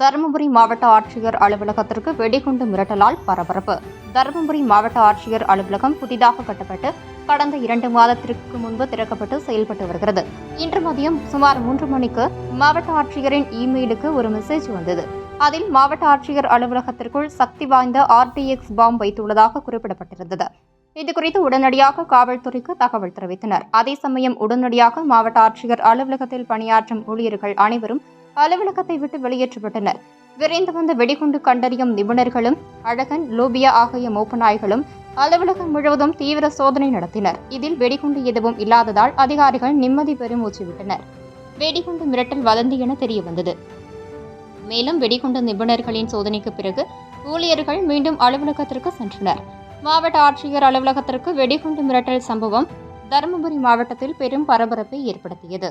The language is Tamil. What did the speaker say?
தருமபுரி மாவட்ட ஆட்சியர் அலுவலகத்திற்கு வெடிகுண்டு மிரட்டலால் பரபரப்பு. தருமபுரி மாவட்ட ஆட்சியர் அலுவலகம் புதிதாக கட்டப்பட்டு கடந்த இரண்டு மாதத்திற்கு முன்பு திறக்கப்பட்டு செயல்பட்டு வருகிறது. இன்று மதியம் சுமார் மூன்று மணிக்கு மாவட்ட ஆட்சியரின் இமெயிலுக்கு ஒரு மெசேஜ் வந்தது. அதில் மாவட்ட ஆட்சியர் அலுவலகத்திற்குள் சக்தி வாய்ந்த ஆர்டிஎக்ஸ் பாம் வைத்துள்ளதாக குறிப்பிடப்பட்டிருந்தது. இதுகுறித்து உடனடியாக காவல்துறைக்கு தகவல் தெரிவித்தனர். அதே சமயம் உடனடியாக மாவட்ட ஆட்சியர் அலுவலகத்தில் பணியாற்றும் ஊழியர்கள் அனைவரும் அலுவலகத்தை விட்டு வெளியேற்றப்பட்டனர். விரைந்து வந்த வெடிகுண்டு கண்டறியும் நிபுணர்களும் அழகன் லோபியா ஆகிய மோப்ப நாய்களும் அலுவலகம் முழுவதும் தீவிர சோதனை நடத்தினர். இதில் வெடிகுண்டு எதுவும் இல்லாததால் அதிகாரிகள் நிம்மதி பெருமூச்சு விட்டனர். வெடிகுண்டு மிரட்டல் வதந்தி என தெரிய வந்தது மேலும் வெடிகுண்டு நிபுணர்களின் சோதனைக்கு பிறகு ஊழியர்கள் மீண்டும் அலுவலகத்திற்கு சென்றனர். மாவட்ட ஆட்சியர் அலுவலகத்திற்கு வெடிகுண்டு மிரட்டல் சம்பவம் தருமபுரி மாவட்டத்தில் பெரும் பரபரப்பை ஏற்படுத்தியது.